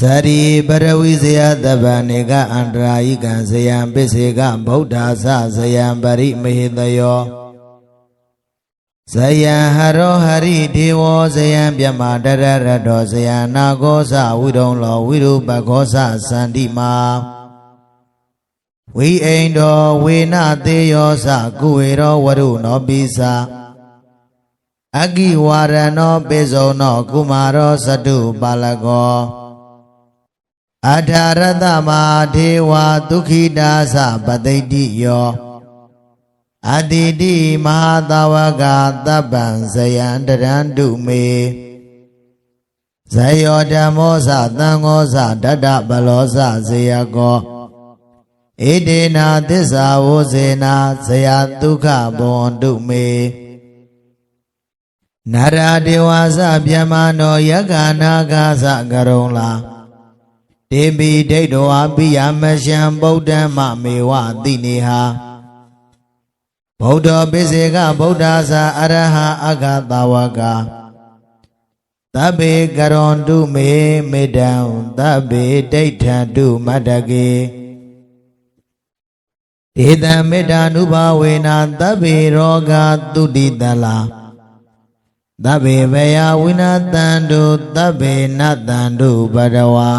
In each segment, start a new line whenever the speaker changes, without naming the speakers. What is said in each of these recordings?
သရီပရဝိဇယတပ္ပနေကအန္တရာယိကံဇယံပစ္စေကဗုဒ္ဓါသဇယံပရိမဟိတယောဇယံဟရောဟရိဒေဝဇယံမြမတရရတောဇယံနာဂောဇဝိရုံလောဝိရုပခောဇသန္တိမာဝိအိန္ဒောဝေနတေယောဇကုဝေရောဝရုနောပိစာအဂိဝါရဏောပေဇောနောကုမာရောသတုပါလကော အထာရတမထေဝဒုခိတာသပတိတိယောအတိတိမဟာတဝကတပ္ပံဇယံတရံတုမေဇယောဓမ္မောဇသံဃောဇတတ္တပလောဇဇေယကောဣတေနာသစ္စာဝဇေနာဇယဒုက္ခဘောတုမေနရဒေဝဇဗျမနောယက္ခနာဂသကရုံလာ တေပိဒိဋ္ဌဝါပိယမရှံဗုဒ္ဓမမေဝတိနေဟာဗုဒ္ဓပိစေကဗုဒ္ဓသာအရဟံအဂတဝကသဗ္ဗေကရွန်တုမေမေတံသဗ္ဗေဒိဋ္ဌံတုမတ္တကေဧတံမေတ္တာနုဘာဝေနာသဗ္ဗေရောဂတုတိတလာသဗ္ဗေဘယဝိနာတံတုသဗ္ဗေနတံတုဘဒဝါ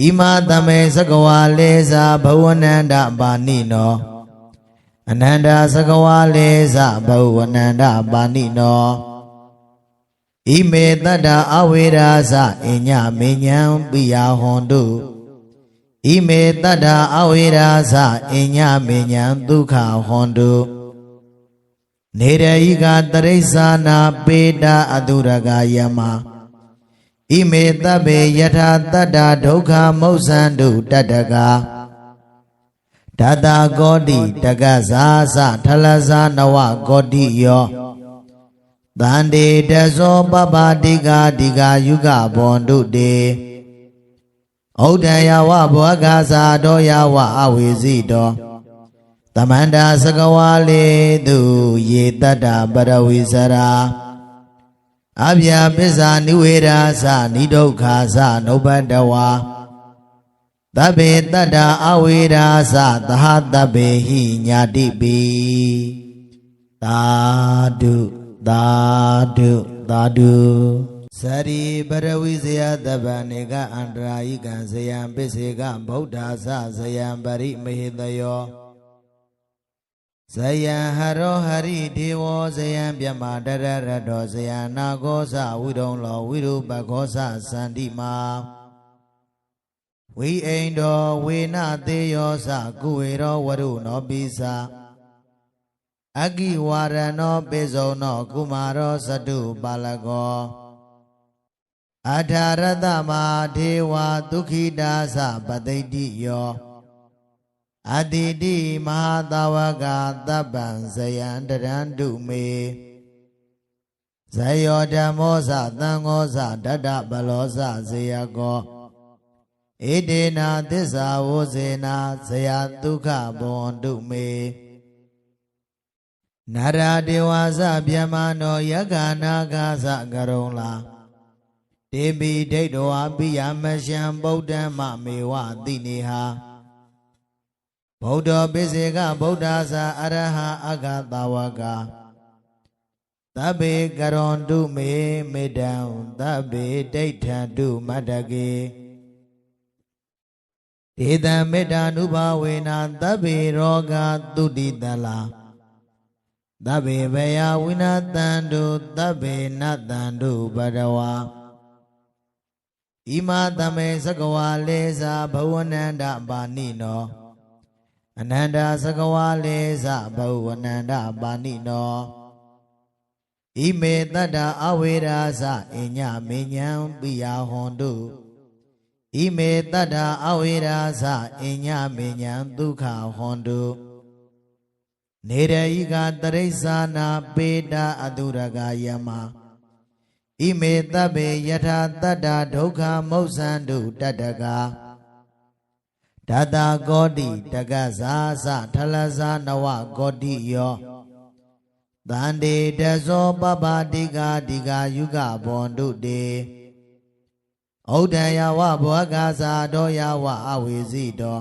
ဣမသမေသကဝါလေသာဘဝနန္ဒပါဏိနောအနန္တသကဝါလေသာဘဝနန္ဒပါဏိနောဣမေတတ္တအဝေရာဇအညမေညံပိယဟွန်တုဣမေတတ္တအဝေရာဇအညမေညံဒုက္ခဟွန်တုနေရဤကတရိစ္ဆာနာပေတာအတုရကယမ ဣမေတဗ္ဗေယထာတတ္တာဒုက္ခမௌစန္တုတတ္တကဒတာကောတိတကဇာသထလဇာနဝကောတိယောတန္တေတဇောပပတိကာတိကာယုကဘောန္တုတေဩဒံယဝဘောဂာသာတောယဝအဝေစီတောတမန္တာသကဝါလေတုယေတတ္တပရဝိစရာ အဗျာပစ္စာနိဝေရာသနိဒုက္ခသနုပတ္တဝါသဗ္ဗေတတ္တာအဝေရာသသဟတဗ္ဗေဟိညာတိပိသာဓုသာဓုသာဓုသရီပရဝိဇယတပ္ပနေကအန္တရာယိကံဇယံပစ္စေကဗုဒ္ဓါသဇယံပရိမဟိတယော ဇယံဟရောဟရိဒေဝဇယံမြမတရရတောဇယံနာဂောဇဝိရုံလောဝိရုပခောဇသန္တိမာဝိအိန္ဒောဝေနတေယောဇကုဝေရောဝရုနောပိစာအဂိဝါရဏောပေဇောနောကုမာရောသတုပါလကောအထာရတမထေဝဒုခိတာသပတိတိယော အတိတိမဟာတဝကတပ္ပံဇယံတရံတုမေဇယောဓမ္မောဇသံဃောဇတတ္တပလောဇဇေယကောဣတေနာသစ္စာဝဇေနာဇယဒုက္ခဘောတုမေနရဒေဝဇဗျမနောယက္ခနာဂသကရုံလာတေပိဒိဋ္ဌဝါပိယမရှံဗုဒ္ဓမမေဝတိနေဟာ ဗုဒ္ဓပိစေကဗုဒ္ဓသာအရဟံအဂတဝကသဗ္ဗေကရွန်တုမေမေတံသဗ္ဗေဒိဋ္ဌံတုမတ္တကေဒေတံမေတ္တာနုဘာဝေနာသဗ္ဗေရောဂတုတိတလာသဗ္ဗေဘယဝိနာတံတုသဗ္ဗေနတံတုဘဒဝါဣမသမေသကဝါလေသာဘဝနန္ဒပါဏိနော အနန္တသကဝါလေသဘဝနန္ဒပါဏိနောဣမေတတ္တအဝေရာဇအညမေညံပိယဟွန်တုဣမေတတ္တအဝေရာဇအညမေညံဒုက္ခဟွန်တုနေရဤကတရိစ္ဆာနာပေတာအတုရကယမဣမေတဗ္ဗေယထာတတ္တာဒုက္ခမௌစန္တုတတ္တကာ ဒတာကောတိတကဇာသထလဇာနဝကောတိယောတန္တေတဇောပပတိကာတိကာယုကဘောန္တုတေဩဒံယဝဘောဂာသာတောယဝအဝေစီတော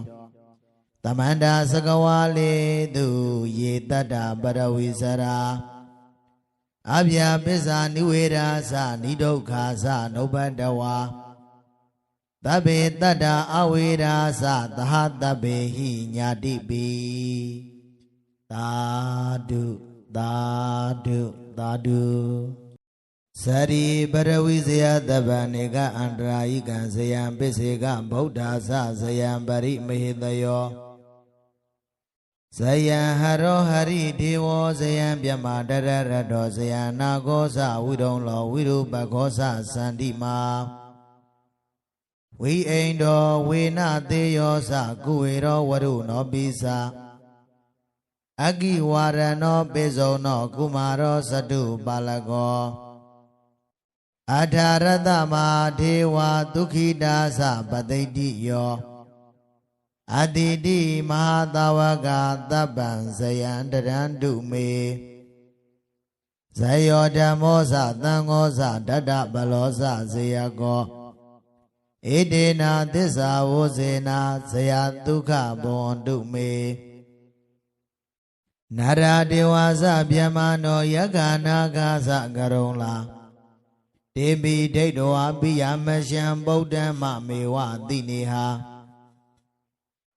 တမန္တာစကဝါလေသူယေတတ္တပရဝိစရာအဗျာပစ္စာနိဝေရာသနိဒုက္ခသနုပတ္တဝါ သဗ္ဗေတတ္တအဝေရာသသဟတဗ္ဗေဟိညာတိပိသာဓုသာဓုသာဓုသရိပရဝိဇယတဗ္ဗနေကအန္တရာယိကံဇယံပစ္စေကဗုဒ္ဓသဇယံပရိမဟိတယောဇယံဟရောဟရိဒေဝဇယံပြမတရရတောဇယံနာဂောသဝိရုံလောဝိရုပခောသသန္တိမာ ဝိအိန္ဒောဝေနသေးယောသကုဝေရောဝရုနောပိစာအကိဝါရဏောပိဇုံနောကုမာရောသတုပါလကောအထာရတမဒေဝဒုခိတာသပတိတိယောအတိတိမဟာတဝကသဗ္ဗံဇယံတရန္တုမေဇယောဓမ္မောသသံဃောသတတ္တပလောသဇေယကော ဣတေနာသစ္စာဝောဇေနာဇယဒုက္ခဘောန္တုမေနာရဒေဝသဗျမနောယက္ခနာဂသကရုံလာတေပိဒိဋ္ဌောအပိယမရှံဗုဒ္ဓံမမေဝတိနေဟာ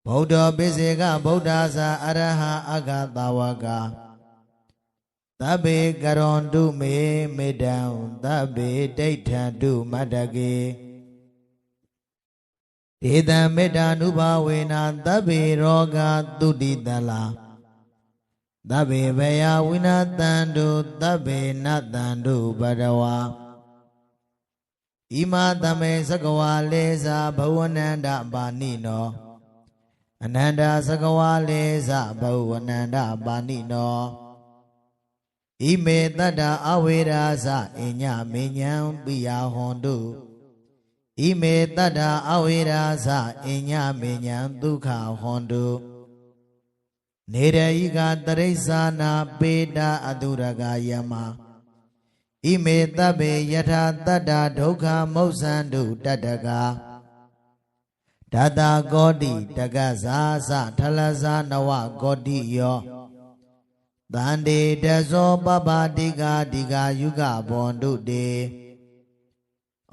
ဗုဒ္ဓပိစေကဗုဒ္ဓသာအရဟံအဂတဝကသဗ္ဗေကရွန်တုမေမေတံသဗ္ဗေဒိဋ္ဌံတုမတ္တကေ ဒေတံမေတ္တာနုဘာဝေနာသဗ္ဗေရောဂတုတိတလာသဗ္ဗေဘယဝိနာတံတုသဗ္ဗေနတံတုဘဒဝါဣမသမေသကဝါလေသာဘဝနန္တပါဏိနောအနန္တသကဝါလေသာဘဝနန္တပါဏိနောဣမေတတ္တအဝေရာသအညမေညံပိယဟွန်တု ဣမေတတ္တအဝေရာသအညမေညံဒုက္ခဟွန်တုနေရဤကတရိစ္ဆာနာပေတာအတုရကယမဣမေတဗ္ဗေယထာတတ္တဒုက္ခမုတ်ဆန္တုတတ္တကာဒတာကောတိတကဇာသထလဇာနဝကောတိယောတန္တေတဇောပပတိကာတိကာယုကဘောန္တုတေ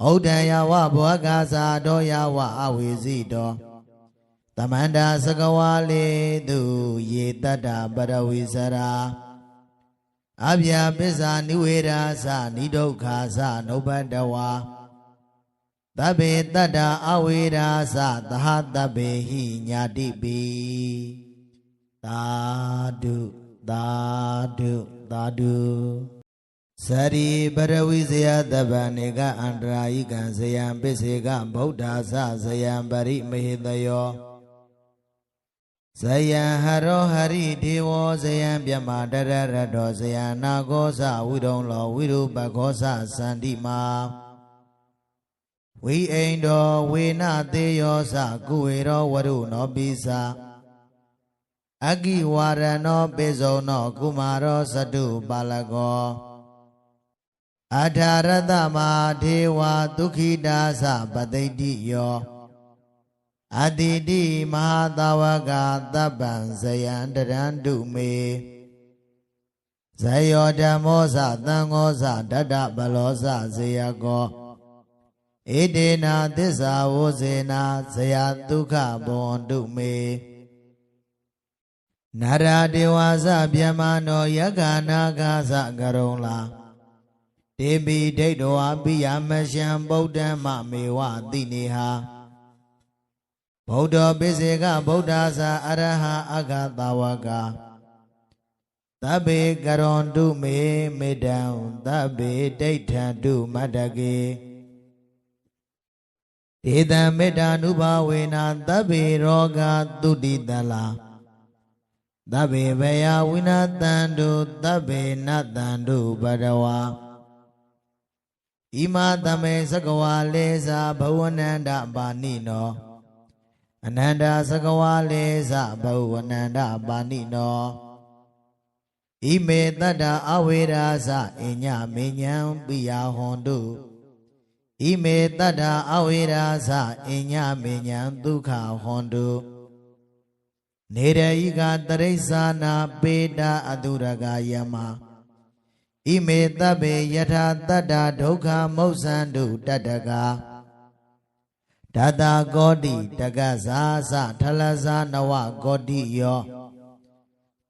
ဩဒံယဝဘောဂာသာတောယဝအဝေစီတောတမန္တာစကဝါလေသူယေတတ္တပရဝိစရာအဗျာပစ္စာနိဝေရာသနိဒုက္ခသနုပတ္တဝါသဗ္ဗေတတ္တအဝေရာသသဟတဗ္ဗေဟိညာတိပိသာဓုသာဓုသာဓု သရိပရဝိဇယတဗ္ဗနေကအန္တရာယိကံဇယံပစ္စေကဗုဒ္ဓသဇယံပရိမဟိတယောဇယံဟရောဟရိဒေဝဇယံပြမတရရတောဇယံနာဂောသဝိရုံလောဝိရုပခောသသန္တိမာဝိအိန္ဒောဝေနသေးယောသကုဝေရောဝရုနောပိစာအကိဝါရဏောပိဇုံနောကုမာရောသတုပါလကော အထာရတမဒေဝဒုခိတာသပတိတိယောအတိတိမဟာတဝကသဗ္ဗံဇယံတရန္တုမေဇယောဓမ္မောသသံဃောသတတ္တပလောသဇေယကောဣတေနာသစ္စာဝဇေနာဇယဒုက္ခဘောန္တုမေနာရာဒေဝသဗျမနောယက္ခနာဂသကရုံလာ တေပိဒိဋ္ဌောအပိယမရှံဗုဒ္ဓမမေဝတိနေဟာဗုဒ္ဓပိစေကဗုဒ္ဓသာအရဟံအဂတဝကသဗ္ဗေကရွန်တုမေမေတံသဗ္ဗေဒိဋ္ဌံတုမတ္တကေဒေတံမေတ္တာနုဘာဝေနာသဗ္ဗေရောဂတုတိတလာသဗ္ဗေဘယဝိနာတံတုသဗ္ဗေနတံတုဘဒဝါ ဣမသမေသကဝါလေသာဘဝနန္တပါဏိနောအနန္တသကဝါလေသဘဝနန္တပါဏိနောဣမေတတ္တအဝေရာသအညမေညံပိယဟွန်တုဣဣမေတတ္ထာအဝိရာသအညမေညာဒုက္ခဟွန်တုနေရဤကတရိစ္ဆာနာပေတာအတုရကယမ ဣမေတဗ္ဗေယထာတတ္တာဒုက္ခမုတ်စန္တုတတ္တကာဒတာကောတိတကဇာသထလဇာနဝကောတိယော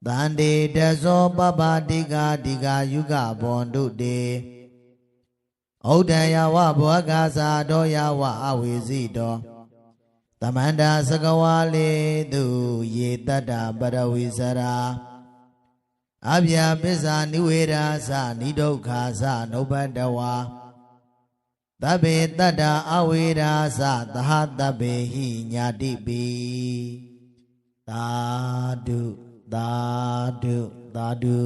တန္တေတဇောပပတိကာတိကာယုကဘောန္တုတေဩဒံယဝဘောဂာသာတောယဝအဝေစီတောသမန္တာစကဝါလေသူယေတတ္တပရဝိစရာ အဗျာပစ္စာနိဝေရာသနိဒုက္ခသနုပတ္တဝါသဗ္ဗေတတ္တအဝေရာသသဟတဗ္ဗေဟိညာတိပိသာဓုသာဓုသာဓု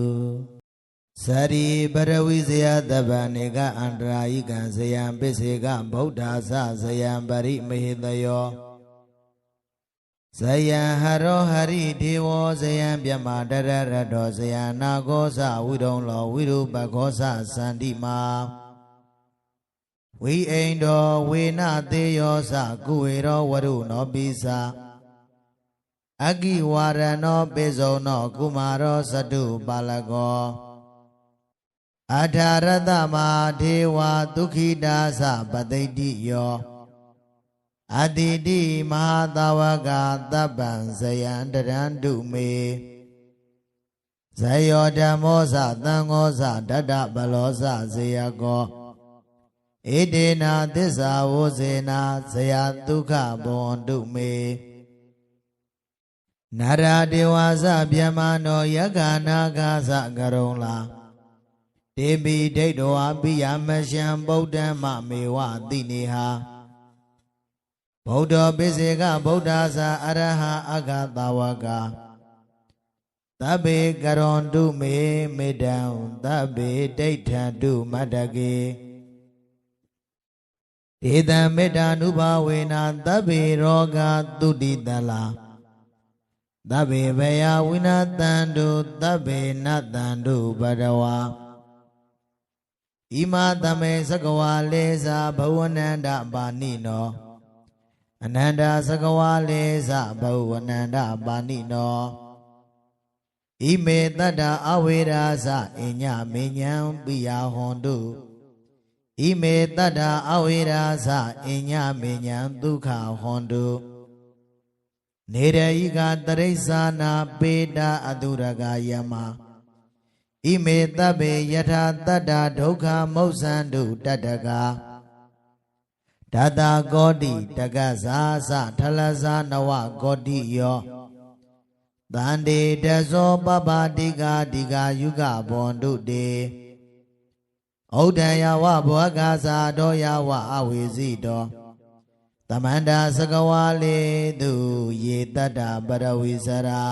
သရိပရဝိဇယတဗ္ဗနေကအန္တရာယိကံဇယံပစ္စေကဗုဒ္ဓသဇယံပရိမဟိတယော ဇယံဟရောဟရိဒေဝဇယံမြမတရရတောဇယံနာဂောသဝိရုံလောဝိရုပခောသသန္တိမာဝိအိန္ဒောဝေနသေယောသကုဝေရောဝရုနောပိစာအဂိဝါရနောပေဇောနောကုမာရောသတုပါလကောအထာရတမဒေဝဒုခိတာသပတိတိယော အတိတိမဟာသဝကတပ္ပံဇယံတရန္တုမေဇယောဓမ္မောသသံဃောသတတ္တပလောသဇေယကောဣတေနာသစ္စာဝဇေနာဇယဒုက္ခဘောန္တုမေနရဒေဝသဗျမနောယက္ခနာဂသကရုံလာတေပိဒိဋ္ဌောအပိယမရှံဗုဒ္ဓံမမေဝတိနေဟာ ဗုဒ္ဓပိစေကဗုဒ္ဓသာအရဟံအဂတဝကသဗ္ဗေကရွန်တုမေမေတံသဗ္ဗေဒိဋ္ဌံတုမတ္တကေဒေတံမေတ္တာနုဘာဝေနာသဗ္ဗေရောဂတုတိတလာသဗ္ဗေဘယဝိနာတံတုသဗ္ဗေနတံတုဘဒဝါဣမသမေသကဝါလေသာဘဝနန္တပါဏိနော အနန္တသကဝါလေသာဘဝနန္တပါဏိနောဣမေတတ္တအဝေရာဇအညမေညံပိယဟွန်တုဣမေတတ္တအဝေရာဇအညမေညံဒုက္ခဟွန်တုနေရဤကတရိစ္ဆာနာပေတာအတုရကယမဣမေတဗ္ဗေယထာတတ္တာဒုက္ခမုတ်စန္တုတတ္တကာ ဒတာကောတိတကဇာသထလဇာနဝကောတိယောတန္တေတဇောပပတိကာတိကာယုကဘောန္တုတေဩဒံယဝဘောဂာသာတောယဝအဝေစီတောသမန္တာစကဝါလေသူယေတတ္တပရဝိစရာ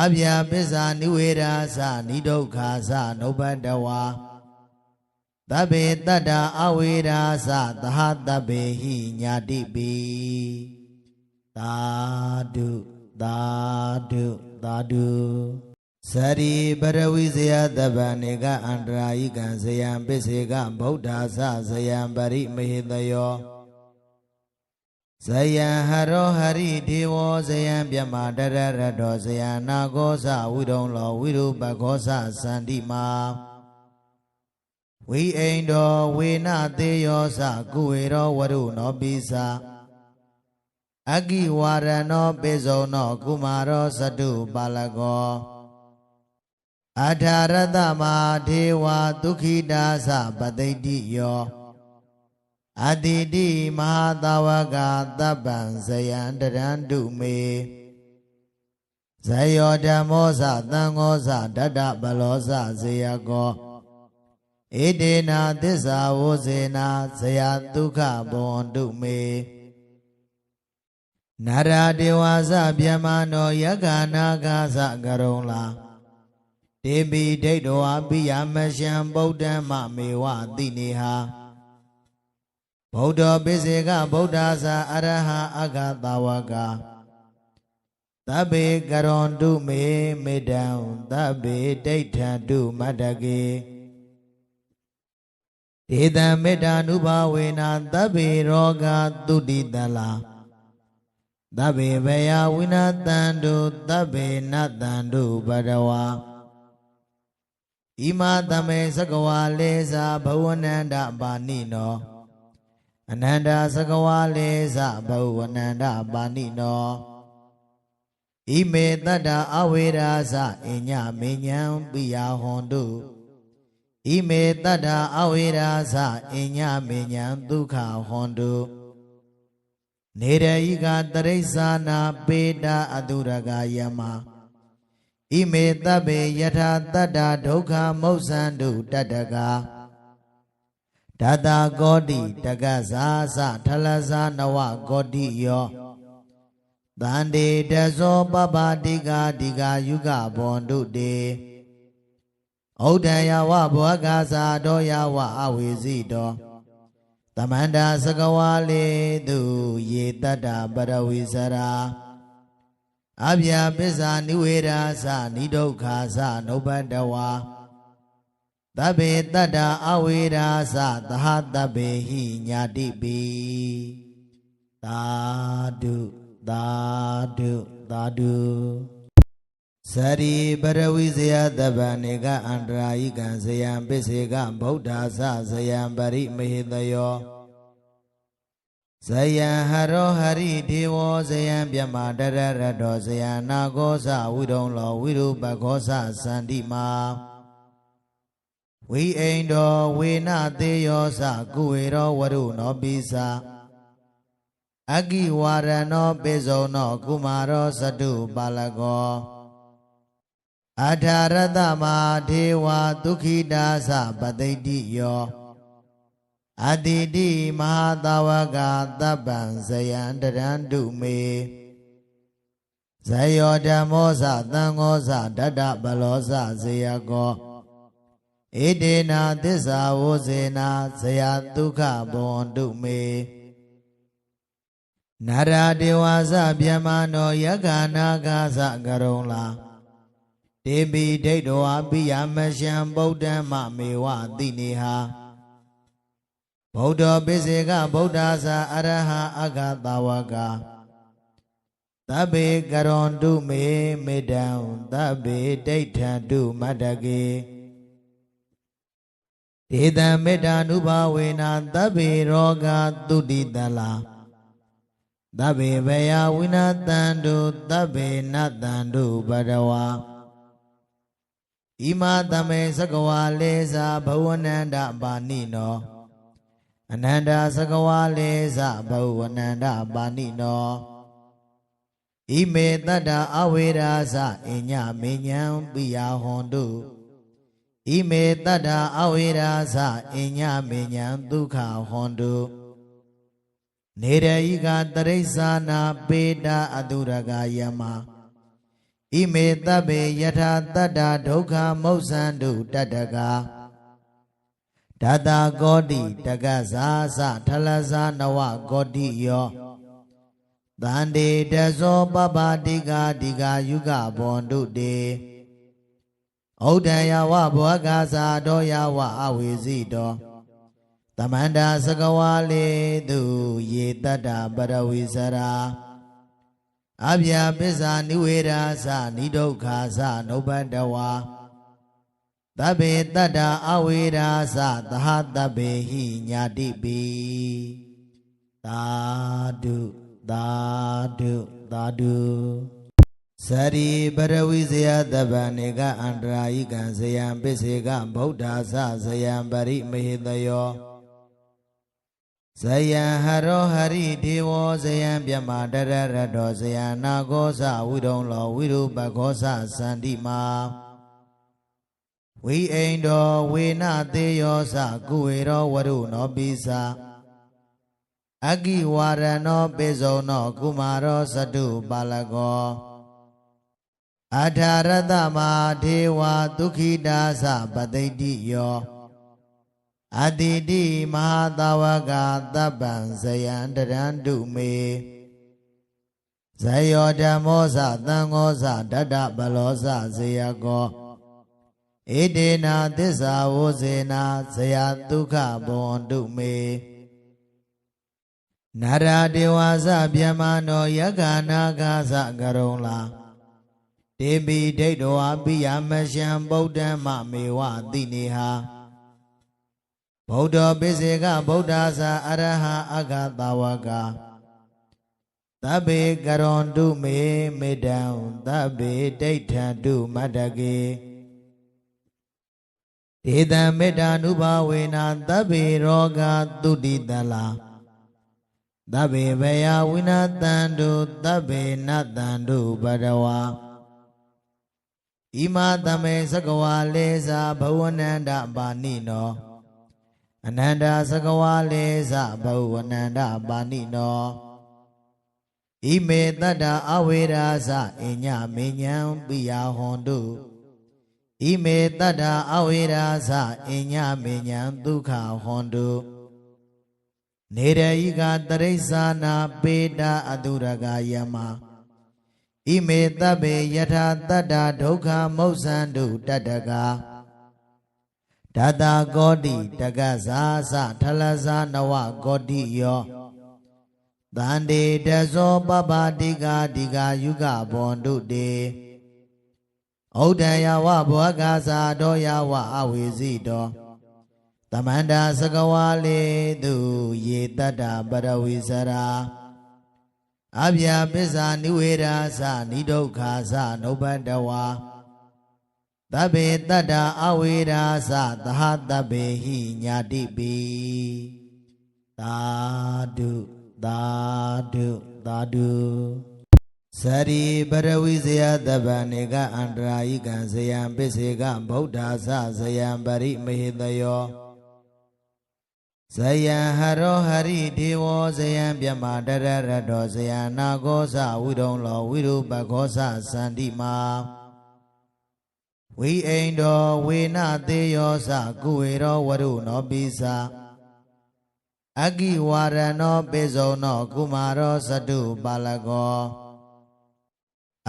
အဗျာပစ္စာနိဝေရာသနိဒုက္ခသနုပတ္တဝါ သဗ္ဗေတတ္တာအဝေရာသသဟတဗ္ဗေဟိညာတိပိသာဓုသာဓုသာဓုသရိပရဝိဇယတဗ္ဗနေကအန္တရာယိကံဇယံပစ္စေကဗုဒ္ဓသဇယံပရိမဟိတယောဇယံဟရောဟရိဒေဝဇယံမြမတရရတောဇယံနာဂောသဝိရုံလောဝိရုပခောသသန္တိမာ ဝိအိန္ဒောဝေနသေးယောသကုဝေရောဝရုနောပိစာအဂိဝါရနောပေဇောနောကုမာရောသတုပါလကောအထာရတမဒေဝဒုခိတာသပတိတိယောအတိတိမဟာသဝကတပ္ပံဇယံတရန္တုမေဇယောဓမ္မောသသံဃောသတတ္တပလောသဇေယကော ဣတေနာသစ္စာဝဇေနာဇယဒုက္ခဘောန္တုမေနရဒေဝသဗျမနောယက္ခနာဂသကရုံလာတေပိဒိဋ္ဌောအပိယမရှံဗုဒ္ဓမမေဝတိနေဟာဗုဒ္ဓပိစေကဗုဒ္ဓသာအရဟံအဂတဝကသဗ္ဗေကရွန်တုမေမေတံသဗ္ဗေဒိဋ္ဌံတုမတ္တကေ ဒေတံမေတ္တာနုဘာဝေနာသဗ္ဗေရောဂတုတိတလာသဗ္ဗေဘယဝိနာတန္တုသဗ္ဗေနတန္တုဘဒဝါဣမသမေသကဝါလေသာဘဝနန္တပါဏိနောအနန္တသကဝါလေသာဘဝနန္တပါဏိနောဣမေတတ္တအဝေရာဇအညမေညံပိယဟွန်တု ဣမေတတ္တအဝေရာဇအညမေညံဒုက္ခဟွန်တုနေရဤကတရိစ္ဆာနာပေတာအတုရကယမဣမေတဗ္ဗေယထာတတ္တဒုက္ခမௌစန္တုတတ္တကာဒတာကောတိတက္ကဇာသထလဇာနဝကောတိယောတန္တေတဇောပပတိကာတိကာယုကဘောန္တုတေ ဩဒံယဝဘောဂာသာတောယဝအဝေစီတောတမန္တာစကဝါလေသူယေတတ္တပရဝိစရာအဗျာပစ္စာနိဝေရာသနိဒုက္ခသနုပတ္တဝါသဗ္ဗေတတ္တအဝေရာသသဟတဗ္ဗေဟိညာတိပိသာဓုသာဓုသာဓု ဇရိပရဝိဇယတဗ္ဗနေကအန္တရာယိကံဇယံပစ္စေကဗုဒ္ဓသဇယံပရိမဟိတယောဇယံဟရောဟရိဒေဝဇယံမြမတရရတောဇယံနာဂောဇဝိရုံလောဝိရုပခောဇသန္တိမာဝိအိန္ဒောဝေနသေးယောဇကုဝေရောဝရုနောပိစာအဂိဝါရနောပေဇုံနောကုမာရောသတုပါလကော အထာရတမဒေဝဒုခိတာသပတိတိယောအတိတိမဟာတဝကတပ္ပံဇယံတရံတုမေဇယောဓမ္မောဇသံဃောဇတတ္တပလောဇဇေယကောဣတေနာသစ္စာဝဇေနာဇယဒုက္ခဘောန္တုမေနာရာဒေဝဇဗျမနောယက္ခနာဂာဇကရုံလာ တေပိဒိဋ္ဌဝါပိယမရှံဗုဒ္ဓမမေဝတိနေဟာဗုဒ္ဓပိစေကဗုဒ္ဓသာအရဟံအဂတဝကသဗ္ဗေကရွန်တုမေမေတံသဗ္ဗေဒိဋ္ဌံတုမတ္တကေဒေတံမေတ္တာနုဘာဝေနာသဗ္ဗေရောဂတုတိတလာသဗ္ဗေဘယဝိနာတန္တုသဗ္ဗေနတန္တုဘဒဝါ ဣမသမေသကဝါလေသာဘဝနန္တပါဏိနောအနန္တသကဝါလေသာဘဝနန္တပါဏိနောဣမေတတ္တအဝေရာဇအညမေညံပိယဟွန်တုဣမေတတ္တအဝေရာဇအညမေညံဒုက္ခဟွန်တုနေရဤကတရိစ္ဆာနာပေတာအတုရကယမ ဣမေတဗ္ဗေယထာတတ္တဒုက္ခမௌစန္တုတတ္တကာဒတာကောတိတက္ကဇာသထလဇာနဝကောတိယောတန္တေတဇောပပတိကာတိကာယုကဘောန္တုတေဩဒံယဝဘောဂာသာတောယဝအဝေစီတောတမန္တာစကဝါလေသူယေတတ္တပရဝိစရာ အဗျာပစ္စာနိဝေရာသနိဒုက္ခသနုပတ္တဝါသဗ္ဗေတတ္တအဝေရာသသဟတဗ္ဗေဟိညာတိပိသာဓုသာဓုသာဓုဇရိပရဝိဇယတဗ္ဗနေကအန္တရာယိကံဇယံပစ္စေကဗုဒ္ဓသဇယံပရိမဟိတယော ဇယံဟရောဟရိဒေဝဇယံမြမတရရတောဇယံနာဂောဇဝိရုံလောဝိရုပခောဇသန္တိမာဝိအိန္ဒောဝေနသေးယောဇကုဝေရောဝရုနောပိစာအဂိဝါရဏောပေဇုံနောကုမာရောသတုပါလကောအထာရတမဒေဝဒုခိတာသပတိတိယော အတိတိမဟာတဝကတပ္ပံဇယံတရံတုမေဇယောဓမ္မောဇသံဃောဇတတ္တပလောဇဇေယကောဧတေနာသစ္စာဝုဇေနာဇယဒုက္ခဘဝန္တုမေနာရာဒေဝဇဗျမနောယက္ခနာဂသကရုံလာတေပိဒိဋ္ဌဝါပိယမရှံဗုဒ္ဓမ္မမေဝတိနေဟာ ဗုဒ္ဓပိစေကဗုဒ္ဓဇာအရဟံအဂတဝကသဗ္ဗေကရွန်တုမေမေတ္တံသဗ္ဗေဒိဋ္ဌံတုမတ္တကေဒေတံမေတ္တာနုဘဝေနာသဗ္ဗေရောဂတုတိတလာသဗ္ဗေဘယဝိနာတံတုသဗ္ဗေနတံတုဘဒဝါဣမသမေသကဝါလေသာဘဝနန္တပါဏိနော အနန္တသကဝါလေသာဘဝနန္တပါဏိနောဣမေတတ္တအဝေရာဇအညမေညံပိယဟွန်တုဣမေတတ္တအဝေရာဇအညမေညံဒုက္ခဟွန်တုနေရဤကတရိစ္ဆာနာပေတာအတုရကယမဣမေတဗ္ဗေယထာတတ္တဒုက္ခမௌစန္တုတတ္တကာ ဒတာကောတိတကဇာသထလဇာနဝကောတိယောတန္တေတဇောပပတိကာတိကာယုကဘောန္တုတေဩဒယဝဘောဂာသာတောယဝအဝေစီတောတမန္တာသကဝါလေသူယေတတ္တပရဝိစရာအဗျာပစ္စာနိဝေရာသနိဒုက္ခသနုပတဝါ သဗ္ဗေတတ္တအဝေရာသသဟတဗ္ဗေဟိညာတိပိသာဓုသာဓုသာဓုသရိပရဝိဇယတဗ္ဗနေကအန္တရာယိကံဇယံပစ္စေကဗုဒ္ဓသဇယံပရိမဟိတယောဇယံဟရောဟရိဒေဝဇယံမြမတရရတောဇယံနာဂောဇဝိရုံလောဝိရုပခောဇသန္တိမာ ဝိအိန္ဒောဝေနသေးယောဇကုဝေရောဝရုနောပိစာအဂိဝါရဏောပေဇုံနောကုမာရောသတုပါလကော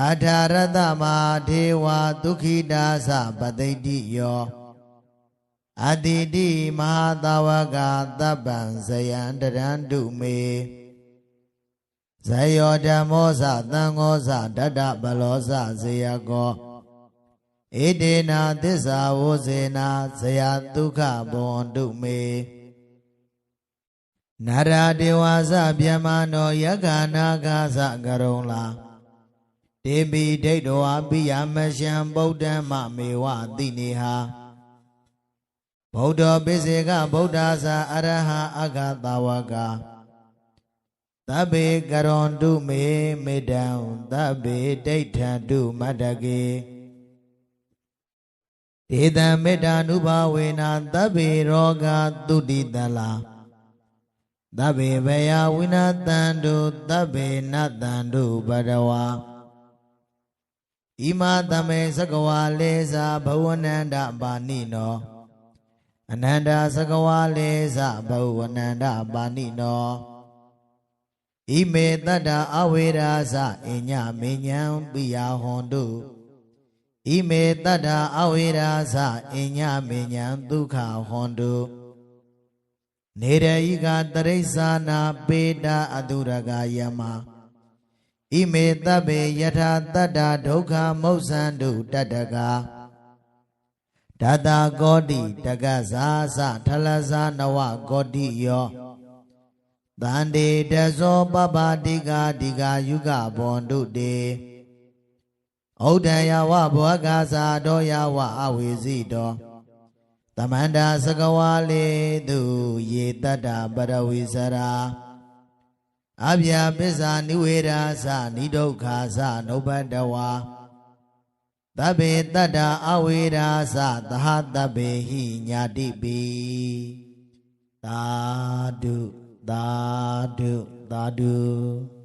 အထာရတမဒေဝဒုက္ခိတာသပတိတိယောအတိတိမဟာတဝကသဗ္ဗံဇယံတရန္တုမေဇယောဓမ္မောဇသံဃောဇတတ္တပလောဇဇေယကော ဧတေနာသစ္စာဝဇေနာဇယဒုက္ခဘောန္တုမေနာရာဒေဝဇဗျမနောယက္ခနာဂသကရုံလာတေပိဒိဋ္ဌဝါပိယမရှံဗုဒ္ဓမ္မမေဝတိနေဟာဗုဒ္ဓပိစေကဗုဒ္ဓသာအရဟံအဂတဝကသဗ္ဗေကရွန်တုမေမေတံသဗ္ဗေဒိဋ္ဌံတုမတ္တကေ ဒေတံမေတ္တာနုဘဝေနာသဗ္ဗေရောဂတုတိတလာသဗ္ဗေဘယဝိနာတံတုသဗ္ဗေနတံတုဘဒဝါဣမသမေသကဝါလေသာဘဝနန္တပါဏိနောအနန္တသကဝါလေသာဘဝနန္တပါဏိနောဣမေတတ္တအဝေရာဇအညမေညံပိယဟွန်တု ဣမေတတ္တအဝေရာဇအညမေညံဒုက္ခဟွန်တုနေရဤကတရိစ္ဆာနာပေတာအတုရကယမဣမေတဗ္ဗေယထာတတ္တဒုက္ခမௌစန္တုတတ္တကာဓာတာကောတိတကဇာသထလဇာနဝကောတိယောတန္တေတဇောပပတိကာတိကာယုကဘောန္တုတေ ဩဒယဝဘောဂာသာတောယဝအဝေစီတောတမန္တာသကဝါလေသူယေတတ္တပရဝိစရာအဗျာပစ္စာနိဝေရာသနိဒုက္ခသနုပတဝါသဗ္ဗေတတ္တအဝေရာသသဟတဗ္ဗေဟိညာတိပိသာဓုသာဓုသာဓု